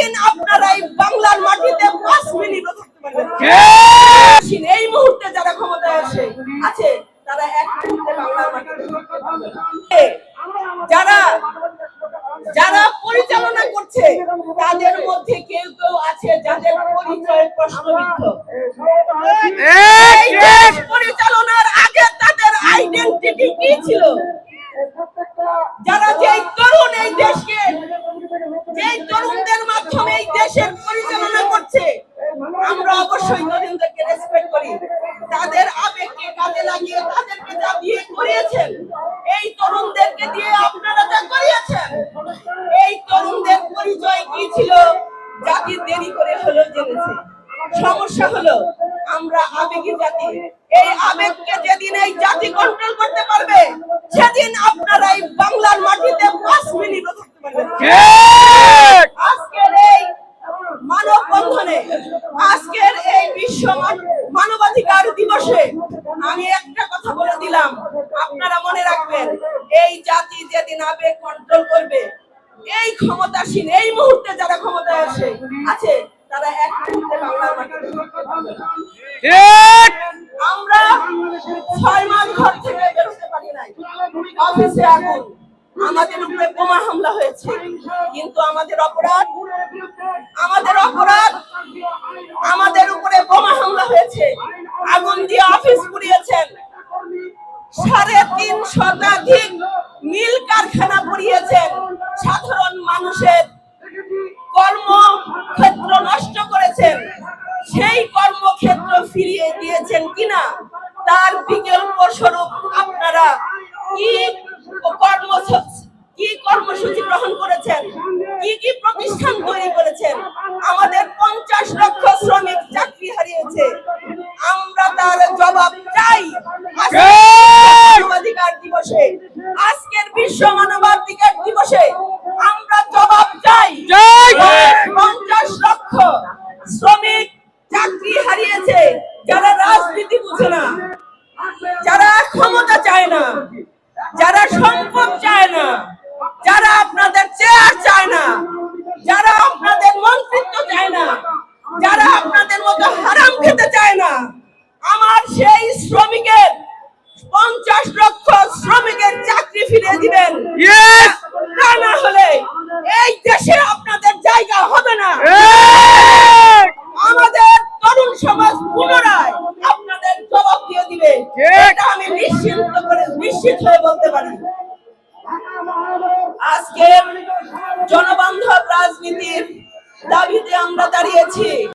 সেদিন আপনারা এই বাংলার মাটিতে পাঁচ মিনিটও থাকতে পারবেন। এই মুহূর্তে যারা ক্ষমতায় আসে আছে তারা এক মুহূর্তে বাংলার মাটিতে যারা যারা পরিচালনা করছে তাদের মধ্যে কেউ কেউ আছে যাদের পরিচয় প্রশ্নবিদ্ধ। পরিচালনার আগে তাদের আইডেন্টিটি কি ছিল? যারা যেই তরুণ এই দেশকে মাধ্যমে এই দেশের পরিচালনা করছে। আমরা অবশ্যই তরুণদেরকে রেসপেক্ট করি। তাদের আবেগকে কাজে লাগিয়ে তাদেরকে যা বিয়ে করিয়েছেন, এই তরুণদেরকে দিয়ে আপনারা যা করিয়েছেন, এই তরুণদের পরিচয় কি ছিল, জাতি দেরি করে হলো জেনেছে। সমস্যা হলো, আমরা আবেগী জাতি। এই আবেগকে যেদিন এই জাতি কন্ট্রোল করতে পারবে, সেদিন আপনারা এই বাংলার মাটিতে পাঁচ মিনিটও থাকতে পারবেন না। আজকের এই মানব বন্ধনে আজকের এই বিশ্ব মানবাধিকার দিবসে আমি একটা কথা বলে দিলাম। আপনারা মনে রাখবেন এই জাতি যেদিন আবেগ কন্ট্রোল করবে এই ক্ষমতাসীন এই মুহূর্তে যারা ক্ষমতায় আসে আছে তারা এক মুহূর্তে বাংলার মাটিতে। আমরা ছয় মাস ঘর থেকে বেরোতে পারি নাই। অফিসে আগুন। আমাদের উপরে বোমা হামলা হয়েছে। কিন্তু আমাদের অপরাধ আমাদের অপরাধ আমাদের উপরে বোমা হামলা হয়েছে আগুন দিয়ে অফিস পুড়িয়েছেন সাড়ে তিন শতাধিক মিল কারখানা পুড়িয়েছেন সাধারণ মানুষের কর্মক্ষেত্র নষ্ট করেছেন সেই কর্মক্ষেত্র ফিরিয়ে দিয়েছেন কিনা, তার বিকল্প স্বরূপ আপনারা কি কর্ম কি কর্মসূচি গ্রহণ করেছেন? কি কি প্রতিষ্ঠান তৈরি করেছেন? আমাদের পঞ্চাশ লক্ষ শ্রমিক চাকরি হারিয়েছে। আমরা তার জবাব আজকের মানবাধিকার দিবসে আজকের বিশ্ব মানবাধিকার দিবসে আমরা জবাব চাই। পঞ্চাশ লক্ষ শ্রমিক চাকরি হারিয়েছে যারা রাজনীতি বুঝে না যারা ক্ষমতা চায় না যারা সম্পদ চায় না যারা আপনাদের চায় না যারা আপনাদের মন্ত্রিত্ব চায় না যারা আপনাদের মতো হারাম খেতে চায় না আমার সেই শ্রমিকের পঞ্চাশ লক্ষ শ্রমিকের চাকরি ফিরে দিবেন। তা না হলে এই দেশে আপনাদের জায়গা হবে না। আমাদের তরুণ সমাজ পুনরায় আপনাদের জবাব দিয়ে দিবে। এটা আমি নিশ্চিন্ত করে নিশ্চিত হয়ে বলতে পারি। আজকে জনবান্ধব রাজনীতির দাবিতে আমরা দাঁড়িয়েছি।